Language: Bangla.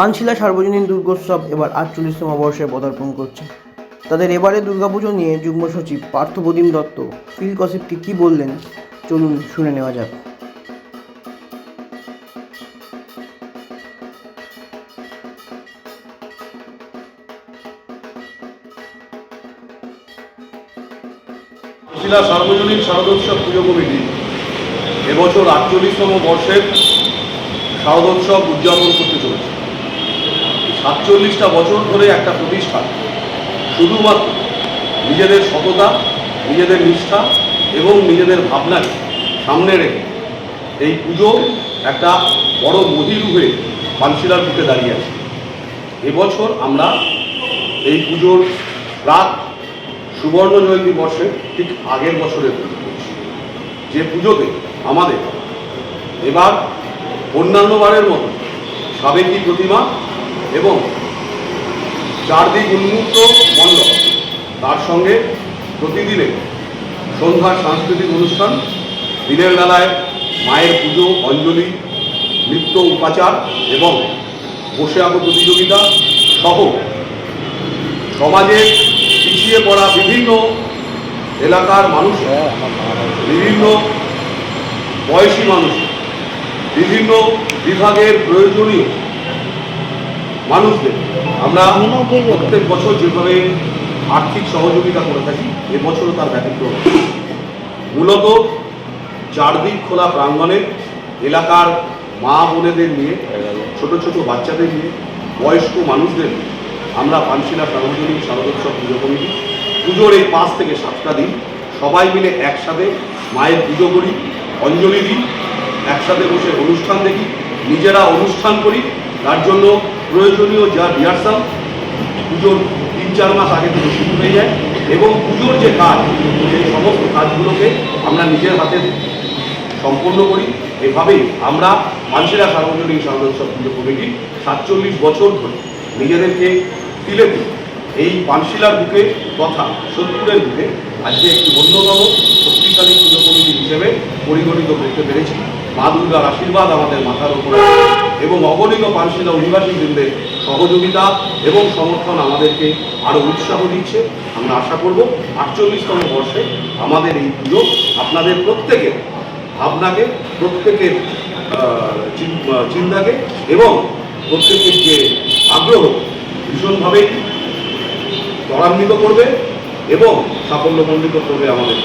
পানশিলা সার্বজনীন দুর্গোৎসব এবার আটচল্লিশতম বর্ষে পদার্পণ করছে। তাদের এবারে দুর্গাপুজো নিয়ে যুগ্ম সচিব পার্থপ্রতিম দত্ত, ফিল কসিপকে কী বললেন, চলুন শুনে নেওয়া যাক। শিলা সার্বজনীন শারদোৎসব পুজো কমিটি এবছর আটচল্লিশতম বর্ষের শারদোৎসব উদযাপন করতে সাতচল্লিশটা বছর ধরে একটা প্রতিষ্ঠান। শুধুমাত্র নিজেদের সততা, নিজেদের নিষ্ঠা এবং নিজেদের ভাবনাকে সামনে রেখে এই পুজো একটা বড় মহিরু হয়ে পানশিলার বুকে দাঁড়িয়ে আছে। এবছর আমরা এই পুজোর রাত সুবর্ণ জয়ন্তী বর্ষে ঠিক আগের বছরের পুজো করছি। যে পুজোতে আমাদের এবার অন্যান্যবারের মতো সাবেকি প্রতিমা এবং চারদিক উন্মুক্ত মণ্ডপ। তার সঙ্গে প্রতিদিনে সন্ধ্যার সাংস্কৃতিক অনুষ্ঠান, দিনের বেলায় মায়ের পুজো, অঞ্জলি, নৃত্য উপাচার এবং বসে আঁকো প্রতিযোগিতা সহ সমাজের পিছিয়ে পড়া বিভিন্ন এলাকার মানুষ, বিভিন্ন বয়সী মানুষ, বিভিন্ন বিভাগের প্রয়োজনীয় মানুষদের। আমরা প্রত্যেক বছর যেভাবে আর্থিক সহযোগিতা করে থাকি এবছরও তার ব্যতিক্রম। মূলত চারদিক খোলা প্রাঙ্গণে এলাকার মা বোনেদের নিয়ে, ছোট ছোট বাচ্চাদের নিয়ে, বয়স্ক মানুষদের আমরা পানশিলা সার্বজনীন শারদোৎসব পুজো কমিটি পুজোর এই পাঁচ থেকে সাতটা দিন সবাই মিলে একসাথে মায়ের পুজো করি, অঞ্জলি দিই, একসাথে বসে অনুষ্ঠান দেখি, নিজেরা অনুষ্ঠান করি, তার জন্য প্রয়োজনীয় যা রিহার্সাল, পুজোর তিন চার মাস আগে থেকে শুরু হয়ে যায় এবং পুজোর যে কাজ, সেই সমস্ত কাজগুলোকে আমরা নিজের হাতে সম্পন্ন করি। এভাবেই আমরা মানসিরা সার্বজনীন শারদোৎসব পুজো কমিটি সাতচল্লিশ বছর ধরে নিজেদেরকে তিলে দিই এই পানশিলার বুকে তথা সত্তরের বুকে আজকে একটি অন্যতম শক্তিশালী পুজো কমিটি হিসেবে পরিগণিত করতে পেরেছি। মা দুর্গার আশীর্বাদ আমাদের মাথার উপর। এবং অগণিত পানশিলা অধিবাসীবৃন্দের সহযোগিতা এবং সমর্থন আমাদেরকে আরও উৎসাহ দিচ্ছে। আমরা আশা করব আটচল্লিশতম বর্ষে আমাদের এই পুজো আপনাদের প্রত্যেকের ভাবনাকে, প্রত্যেকের চিন্তাকে এবং প্রত্যেকের যে আগ্রহ ভীষণভাবেই ত্বরান্বিত করবে এবং সাফল্যমণ্ডিত করবে আমাদের।